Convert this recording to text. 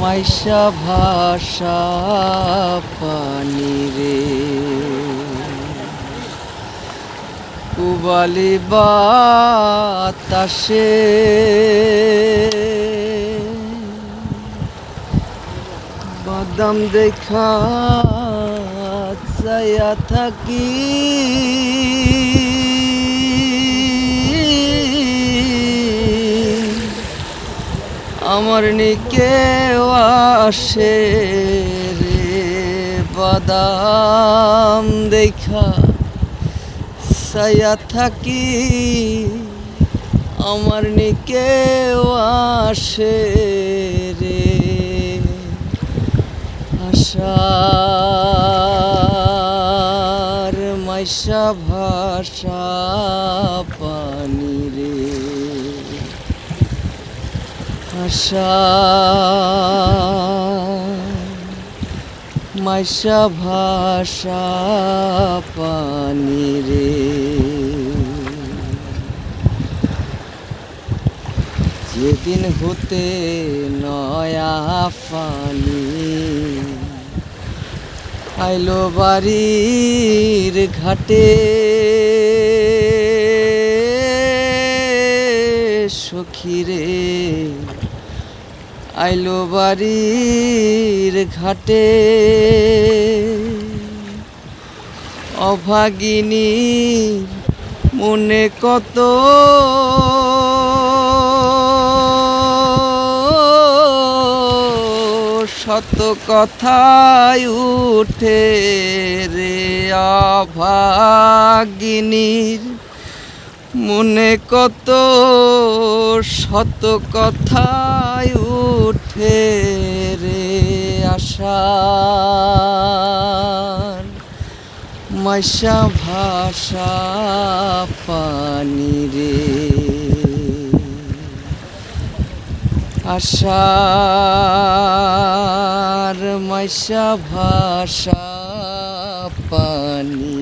মাইশা ভাষা পানি রে কুবালি বাতাসে। বাদাম দেখা চাইয়া থাকি। আমার নিকে আসে রে বাদাম দেখা সায়া থাকি, আমার নিকে আসে রে আশার মাইশা ভাষা পানি রে। আশা মাইশা ভাষা পানি রে। যেদিন হতে নয়া পানি আইলো বাড়ির ঘাটে। সখীরে আইলো বাড়ির ঘাটে। অভাগিনী মনে কত শত কথাই উঠে রে অভাগিনীর মনে কত শত কথায় উঠে রে আশার মাইশা ভাষা পানি রে। আশার মাইশা ভাষা পানি